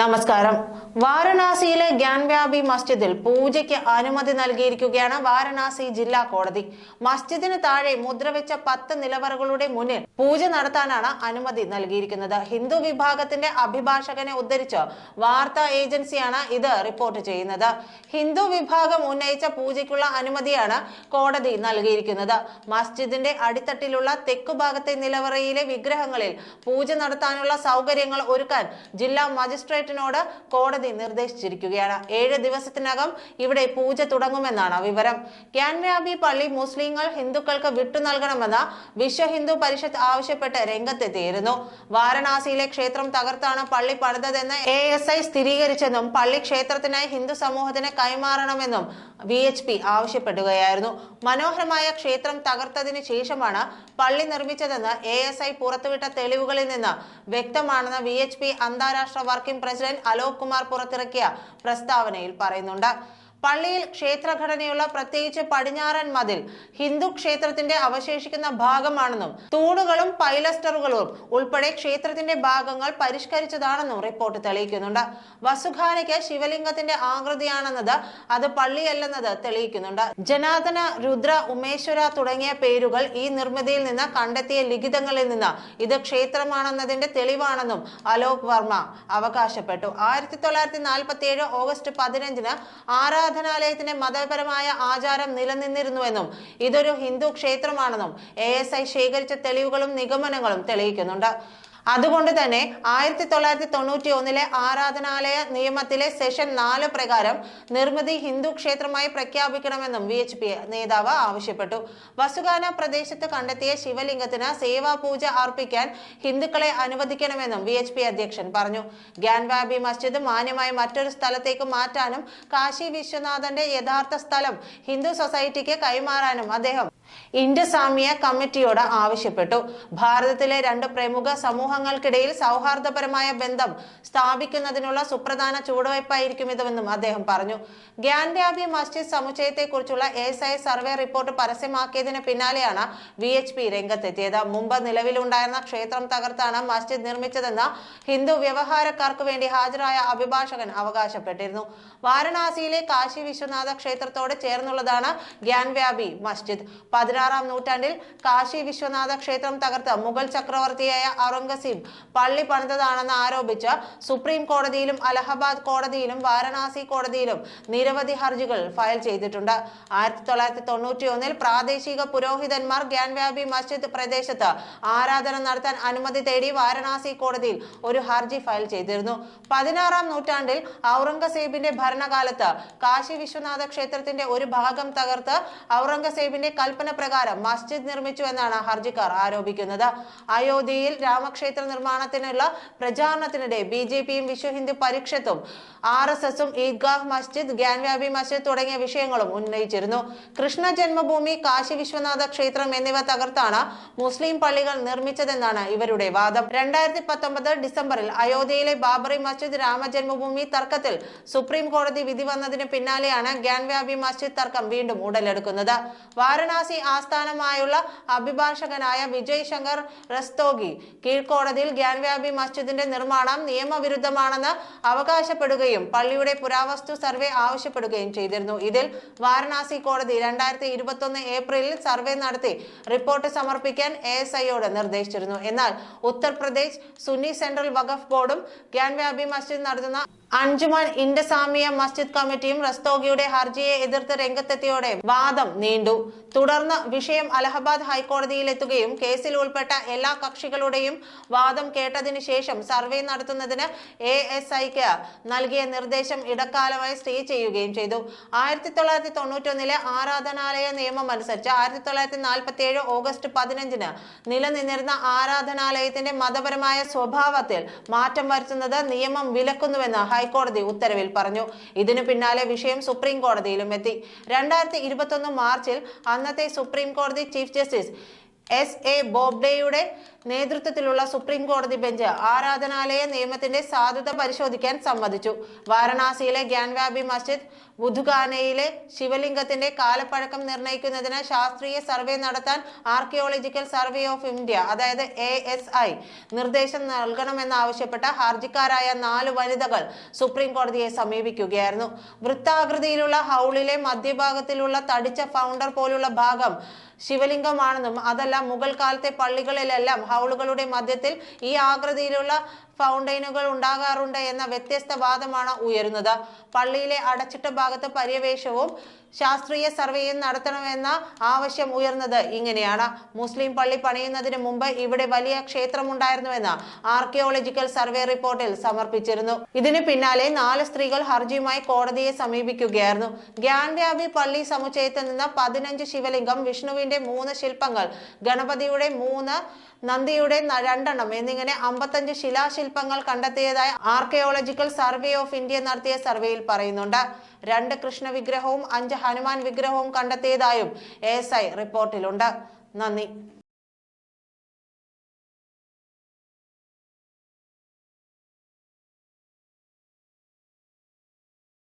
നമസ്കാരം. വാരണാസിയിലെ ഗ്യാൻവ്യാപി മസ്ജിദിൽ പൂജയ്ക്ക് അനുമതി നൽകിയിരിക്കുകയാണ് വാരണാസി ജില്ലാ കോടതി. മസ്ജിദിന് താഴെ മുദ്രവെച്ച പത്ത് നിലവറകളുടെ മുന്നിൽ പൂജ നടത്താനാണ് അനുമതി നൽകിയിരിക്കുന്നത്. ഹിന്ദു വിഭാഗത്തിന്റെ അഭിഭാഷകനെ ഉദ്ധരിച്ച് വാർത്താ ഏജൻസിയാണ് ഇത് റിപ്പോർട്ട് ചെയ്യുന്നത്. ഹിന്ദു വിഭാഗം ഉന്നയിച്ച പൂജയ്ക്കുള്ള അനുമതിയാണ് കോടതി നൽകിയിരിക്കുന്നത്. മസ്ജിദിന്റെ അടിത്തട്ടിലുള്ള തെക്കുഭാഗത്തെ നിലവറയിലെ വിഗ്രഹങ്ങളിൽ പൂജ നടത്താനുള്ള സൗകര്യങ്ങൾ ഒരുക്കാൻ ജില്ലാ മജിസ്ട്രേറ്റിനോട് കോടതി നിർദ്ദേശിച്ചിരിക്കുകയാണ്. ഏഴ് ദിവസത്തിനകം ഇവിടെ പൂജ തുടങ്ങുമെന്നാണ് വിവരം. ക്യാൻവ്യാബി പള്ളി മുസ്ലിങ്ങൾ ഹിന്ദുക്കൾക്ക് വിട്ടു നൽകണമെന്ന് വിശ്വ ഹിന്ദു പരിഷത്ത് ആവശ്യപ്പെട്ട് രംഗത്തെത്തിയിരുന്നു. വാരണാസിയിലെ ക്ഷേത്രം തകർത്താണ് പള്ളി പണിതതെന്ന് എ എസ് ഐ സ്ഥിരീകരിച്ചെന്നും പള്ളി ക്ഷേത്രത്തിനായി ഹിന്ദു സമൂഹത്തിന് കൈമാറണമെന്നും വി എച്ച് പി ആവശ്യപ്പെടുകയായിരുന്നു. മനോഹരമായ ക്ഷേത്രം തകർത്തതിനു ശേഷമാണ് പള്ളി നിർമ്മിച്ചതെന്ന് എ എസ് ഐ പുറത്തുവിട്ട തെളിവുകളിൽ നിന്ന് വ്യക്തമാണെന്ന് വി എച്ച് പി അന്താരാഷ്ട്ര വർക്കിംഗ് പ്രസിഡന്റ് അലോക് കുമാർ പുറത്തിറക്കിയ പ്രസ്താവനയിൽ പറയുന്നുണ്ട്. പള്ളിയിൽ ക്ഷേത്രഘടനയുള്ള പ്രത്യേകിച്ച് പടിഞ്ഞാറൻ മതിൽ ഹിന്ദു ക്ഷേത്രത്തിന്റെ അവശേഷിക്കുന്ന ഭാഗമാണെന്നും തൂണുകളും പൈലസ്റ്ററുകളും ഉൾപ്പെടെ ക്ഷേത്രത്തിന്റെ ഭാഗങ്ങൾ പരിഷ്കരിച്ചതാണെന്നും റിപ്പോർട്ട് തെളിയിക്കുന്നുണ്ട്. വസുഖാനയ്ക്ക് ശിവലിംഗത്തിന്റെ ആകൃതിയാണെന്നത് അത് പള്ളിയല്ലെന്നത് തെളിയിക്കുന്നുണ്ട്. ജനാർദ്ദന രുദ്ര ഉമേശ്വര തുടങ്ങിയ പേരുകൾ ഈ നിർമ്മിതിയിൽ നിന്ന് കണ്ടെത്തിയ ലിഖിതങ്ങളിൽ നിന്ന് ഇത് ക്ഷേത്രമാണെന്നതിന്റെ തെളിവാണെന്നും അലോക് വർമ്മ അവകാശപ്പെട്ടു. ആയിരത്തി തൊള്ളായിരത്തി നാൽപ്പത്തി ഏഴ് ഓഗസ്റ്റ് പതിനഞ്ചിന് ആരാധനാലയത്തിന്റെ മതപരമായ ആചാരം നിലനിന്നിരുന്നുവെന്നും ഇതൊരു ഹിന്ദു ക്ഷേത്രമാണെന്നും എ ശേഖരിച്ച തെളിവുകളും നിഗമനങ്ങളും തെളിയിക്കുന്നുണ്ട്. അതുകൊണ്ട് തന്നെ ആയിരത്തി തൊള്ളായിരത്തി തൊണ്ണൂറ്റി ഒന്നിലെ ആരാധനാലയ നിയമത്തിലെ സെഷൻ നാല് പ്രകാരം നിർമ്മിതി ഹിന്ദു ക്ഷേത്രമായി പ്രഖ്യാപിക്കണമെന്നും വി എച്ച് പി നേതാവ് ആവശ്യപ്പെട്ടു. വസുഗാന പ്രദേശത്ത് കണ്ടെത്തിയ ശിവലിംഗത്തിന് സേവാ പൂജ അർപ്പിക്കാൻ ഹിന്ദുക്കളെ അനുവദിക്കണമെന്നും വി എച്ച് പി അധ്യക്ഷൻ പറഞ്ഞു. ഗ്യാൻവാബി മസ്ജിദ് മാന്യമായി മറ്റൊരു സ്ഥലത്തേക്ക് മാറ്റാനും കാശി വിശ്വനാഥന്റെ യഥാർത്ഥ സ്ഥലം ഹിന്ദു സൊസൈറ്റിക്ക് കൈമാറാനും അദ്ദേഹം ഇൻഡസാമിയ കമ്മിറ്റിയോട് ആവശ്യപ്പെട്ടു. ഭാരതത്തിലെ രണ്ട് പ്രമുഖ സമൂഹങ്ങൾക്കിടയിൽ സൗഹാർദ്ദപരമായ ബന്ധം സ്ഥാപിക്കുന്നതിനുള്ള സുപ്രധാന ചുവടുവയ്പായിരിക്കും ഇതെന്നും അദ്ദേഹം പറഞ്ഞു. ഗ്യാൻവ്യാപി മസ്ജിദ് സമുച്ചയത്തെക്കുറിച്ചുള്ള എസ് ഐ സർവേ റിപ്പോർട്ട് പരസ്യമാക്കിയതിന് പിന്നാലെയാണ് വി എച്ച് പി രംഗത്തെത്തിയത്. മുമ്പ് നിലവിലുണ്ടായിരുന്ന ക്ഷേത്രം തകർത്താണ് മസ്ജിദ് നിർമ്മിച്ചതെന്ന ഹിന്ദു വ്യവഹാരക്കാർക്ക് വേണ്ടി ഹാജരായ അഭിഭാഷകൻ അവകാശപ്പെട്ടിരുന്നു. വാരണാസിയിലെ കാശി വിശ്വനാഥ ക്ഷേത്രത്തോട് ചേർന്നുള്ളതാണ് ഗ്യാൻവ്യാപി മസ്ജിദ്. പതിനാറാം നൂറ്റാണ്ടിൽ കാശി വിശ്വനാഥ ക്ഷേത്രം തകർത്ത് മുഗൾ ചക്രവർത്തിയായ ഔറംഗസീബ് പള്ളി പണിതതാണെന്ന് ആരോപിച്ച് സുപ്രീം കോടതിയിലും അലഹബാദ് കോടതിയിലും വാരണാസി കോടതിയിലും നിരവധി ഹർജികൾ ഫയൽ ചെയ്തിട്ടുണ്ട്. ആയിരത്തി തൊള്ളായിരത്തി തൊണ്ണൂറ്റി ഒന്നിൽ പ്രാദേശിക പുരോഹിതന്മാർ ഗ്യാൻവ്യാപി മസ്ജിദ് പ്രദേശത്ത് ആരാധന നടത്താൻ അനുമതി തേടി വാരണാസി കോടതിയിൽ ഒരു ഹർജി ഫയൽ ചെയ്തിരുന്നു. പതിനാറാം നൂറ്റാണ്ടിൽ ഔറംഗസേബിന്റെ ഭരണകാലത്ത് കാശി വിശ്വനാഥ ക്ഷേത്രത്തിന്റെ ഒരു ഭാഗം തകർത്ത് ഔറംഗസേബിന്റെ കൽപ്പന പ്രകാരം മസ്ജിദ് നിർമ്മിച്ചു എന്നാണ് ഹർജിക്കാർ ആരോപിക്കുന്നത്. അയോധ്യയിൽ രാമക്ഷേത്ര നിർമ്മാണത്തിനുള്ള പ്രചാരണത്തിനിടെ ബി ജെ പിയും വിശ്വ ഹിന്ദു പരിഷത്തും ആർ എസ് എസും ഈദ്ഗാഹ് മസ്ജിദ് ഗ്യാൻവ്യാപി മസ്ജിദ് തുടങ്ങിയ വിഷയങ്ങളും ഉന്നയിച്ചിരുന്നു. കൃഷ്ണ ജന്മഭൂമി കാശി വിശ്വനാഥ ക്ഷേത്രം എന്നിവ തകർത്താണ് മുസ്ലിം പള്ളികൾ നിർമ്മിച്ചതെന്നാണ് ഇവരുടെ വാദം. രണ്ടായിരത്തി പത്തൊമ്പത് ഡിസംബറിൽ അയോധ്യയിലെ ബാബറി മസ്ജിദ് രാമജന്മഭൂമി തർക്കത്തിൽ സുപ്രീം കോടതി വിധി വന്നതിന് പിന്നാലെയാണ് ഗ്യാൻവ്യാപി മസ്ജിദ് തർക്കം വീണ്ടും ഉടലെടുക്കുന്നത്. വാരണാസി ആസ്ഥാനമായുള്ള അഭിഭാഷകനായ വിജയ് ശങ്കർ റസ്തോഗി കീഴ്ക്കോടതിയിൽ ഗ്യാൻവ്യാപി മസ്ജിദിന്റെ നിർമ്മാണം നിയമവിരുദ്ധമാണെന്ന് അവകാശപ്പെടുകയും പള്ളിയുടെ പുരാവസ്തു സർവേ ആവശ്യപ്പെടുകയും ചെയ്തിരുന്നു. ഇതിൽ വാരണാസി കോടതി രണ്ടായിരത്തി ഇരുപത്തൊന്ന് ഏപ്രിലിൽ സർവേ നടത്തി റിപ്പോർട്ട് സമർപ്പിക്കാൻ എ എസ് ഐയോട് നിർദ്ദേശിച്ചിരുന്നു. എന്നാൽ ഉത്തർപ്രദേശ് സുന്നി സെൻട്രൽ വഖഫ് ബോർഡും ഗ്യാൻവ്യാപി മസ്ജിദ് നടത്തുന്ന അഞ്ജുമാൻ ഇൻഡസാമിയ മസ്ജിദ് കമ്മിറ്റിയും റസ്തോഗിയുടെ ഹർജിയെ എതിർത്ത് രംഗത്തെത്തിയോടെ വാദം നീണ്ടു. തുടർന്ന് വിഷയം അലഹബാദ് ഹൈക്കോടതിയിലെത്തുകയും കേസിൽ ഉൾപ്പെട്ട എല്ലാ കക്ഷികളുടെയും വാദം കേട്ടതിനു ശേഷം സർവേ നടത്തുന്നതിന് എ എസ് ഐക്ക് നൽകിയ നിർദ്ദേശം ഇടക്കാലമായി സ്റ്റേ ചെയ്യുകയും ചെയ്തു. ആയിരത്തി തൊള്ളായിരത്തി തൊണ്ണൂറ്റൊന്നിലെ ആരാധനാലയ നിയമം അനുസരിച്ച് ആയിരത്തി തൊള്ളായിരത്തി നാൽപ്പത്തി ഏഴ് ഓഗസ്റ്റ് പതിനഞ്ചിന് നിലനിന്നിരുന്ന ആരാധനാലയത്തിന്റെ മതപരമായ സ്വഭാവത്തിൽ മാറ്റം വരുത്തുന്നത് നിയമം വിലക്കുന്നുവെന്ന് ഹൈക്കോടതി ഉത്തരവിൽ പറഞ്ഞു. ഇതിനു പിന്നാലെ വിഷയം സുപ്രീം കോടതിയിലും എത്തി. രണ്ടായിരത്തി മാർച്ചിൽ അന്നത്തെ സുപ്രീം കോടതി ചീഫ് ജസ്റ്റിസ് എസ് എ ബോബ്ഡെയുടെ നേതൃത്വത്തിലുള്ള സുപ്രീം കോടതി ബെഞ്ച് ആരാധനാലയ നിയമത്തിന്റെ സാധുത പരിശോധിക്കാൻ സമ്മതിച്ചു. വാരണാസിയിലെ ഗ്യാൻവാബി മസ്ജിദ് ബുധുഖാനയിലെ ശിവലിംഗത്തിന്റെ കാലപ്പഴക്കം നിർണയിക്കുന്നതിന് ശാസ്ത്രീയ സർവേ നടത്താൻ ആർക്കിയോളജിക്കൽ സർവേ ഓഫ് ഇന്ത്യ അതായത് എ എസ് ഐ നിർദ്ദേശം നൽകണമെന്നാവശ്യപ്പെട്ട ഹർജിക്കാരായ നാല് വനിതകൾ സുപ്രീം കോടതിയെ സമീപിക്കുകയായിരുന്നു. വൃത്താകൃതിയിലുള്ള ഹൗളിലെ മധ്യഭാഗത്തിലുള്ള തടിച്ച ഫൗണ്ടർ പോലുള്ള ഭാഗം ശിവലിംഗമാണെന്നും അതല്ല മുഗൾ കാലത്തെ പള്ളികളിലെല്ലാം ഹൗളുകളുടെ മധ്യത്തിൽ ഈ ആകൃതിയിലുള്ള ഫൗണ്ടൈനുകൾ ഉണ്ടാകാറുണ്ട് എന്ന വ്യത്യസ്ത വാദമാണ് ഉയരുന്നത്. പള്ളിയിലെ അടച്ചിട്ട ഭാഗത്ത് പര്യവേഷവും ശാസ്ത്രീയ സർവേയും നടത്തണമെന്ന ആവശ്യം ഉയർന്നത് ഇങ്ങനെയാണ്. മുസ്ലിം പള്ളി പണിയുന്നതിന് മുമ്പ് ഇവിടെ വലിയ ക്ഷേത്രമുണ്ടായിരുന്നുവെന്ന് ആർക്കിയോളജിക്കൽ സർവേ റിപ്പോർട്ടിൽ സമർപ്പിച്ചിരുന്നു. ഇതിന് പിന്നാലെ നാല് സ്ത്രീകൾ ഹർജിയുമായി കോടതിയെ സമീപിക്കുകയായിരുന്നു. ഗ്യാൻവ്യാപി പള്ളി സമുച്ചയത്തിൽ നിന്ന് പതിനഞ്ച് ശിവലിംഗം വിഷ്ണുവിന്റെ മൂന്ന് ശില്പങ്ങൾ ഗണപതിയുടെ മൂന്ന് നന്ദിയുടെ രണ്ടെണ്ണം എന്നിങ്ങനെ അമ്പത്തഞ്ച് ശിലാശില്പങ്ങൾ കണ്ടെത്തിയതായി ആർക്കിയോളജിക്കൽ സർവേ ഓഫ് ഇന്ത്യ നടത്തിയ സർവേയിൽ പറയുന്നുണ്ട്. രണ്ട് കൃഷ്ണ വിഗ്രഹവും അഞ്ച് ഹനുമാൻ വിഗ്രഹവും കണ്ടെത്തിയതായും എസ് ഐ റിപ്പോർട്ടിലുണ്ട്. നന്ദി.